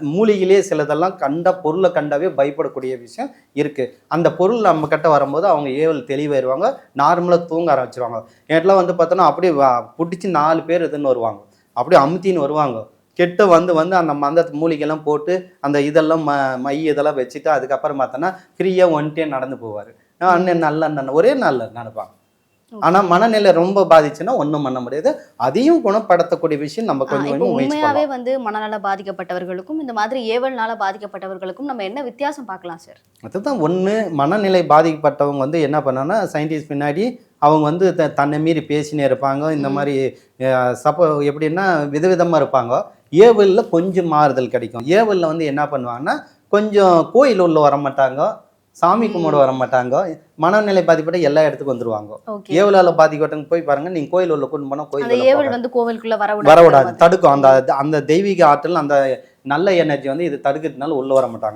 மூலிகையிலே சிலதெல்லாம் கண்ட பொருளை கண்டாவே பயப்படக்கூடிய விஷயம் இருக்குது அந்த பொருள் நம்ம கிட்ட வரும்போது அவங்க ஏவல் தெளிவாயிருவாங்க நார்மலாக தூங்க ஆரம்பிச்சிருவாங்க. என்கிட்டலாம் வந்து பார்த்தோன்னா அப்படியே வா- பிடிச்சி நாலு பேர் இதுன்னு வருவாங்க. அப்படியே அமுத்தின்னு வருவாங்க. கெட்ட வந்து வந்து அந்த மந்த மூலிகைலாம் போட்டு அந்த இதெல்லாம் ம மை இதெல்லாம் வச்சுட்டு அதுக்கப்புறம் பார்த்தோன்னா ஃப்ரீயாக ஒன்ட்டே நடந்து போவார். அண்ணன் நல்ல அண்ணன் ஒரே நல்ல நினைப்பாங்க ஆனால் மனநிலை ரொம்ப பாதிச்சுன்னா ஒன்றும் பண்ண முடியாது. அதையும் குணப்படுத்தக்கூடிய விஷயம் நம்ம கொஞ்சம் கொஞ்சம் வந்து மனநல பாதிக்கப்பட்டவர்களுக்கும் இந்த மாதிரி ஏவல்னால பாதிக்கப்பட்டவர்களுக்கும் நம்ம என்ன வித்தியாசம் பார்க்கலாம் சார் அதுதான் ஒன்று மனநிலை பாதிக்கப்பட்டவங்க வந்து என்ன பண்ணாங்கன்னா சயின்டிஸ்ட் பின்னாடி அவங்க வந்து த தன்னை மீறி பேசினே இருப்பாங்க. இந்த. மாதிரி சப்போ எப்படின்னா விதவிதமாக இருப்பாங்க. ஏவலில் கொஞ்சம் மாறுதல் கிடைக்கும். ஏவலில் வந்து என்ன பண்ணுவாங்கன்னா கொஞ்சம் கோயில் உள்ள வர மாட்டாங்க சாமி கும்பிட வர மாட்டாங்க. மனநிலை பாதிப்பட்ட எல்லா இடத்துக்கும் வந்துருவாங்க. ஏவலால் பாதிக்கப்பட்டவங்க போய் பாருங்க. நீங்க கோயில் உள்ள போனால் அந்த கோயில் ஏவல் வந்து கோவிலுக்குள்ள வர வரவிடாது தடுக்கும். அந்த அந்த தெய்வீக ஆற்றல் அந்த நல்ல எனர்ஜி வந்து இது தடுக்கிறதுனால உள்ள வர மாட்டாங்க.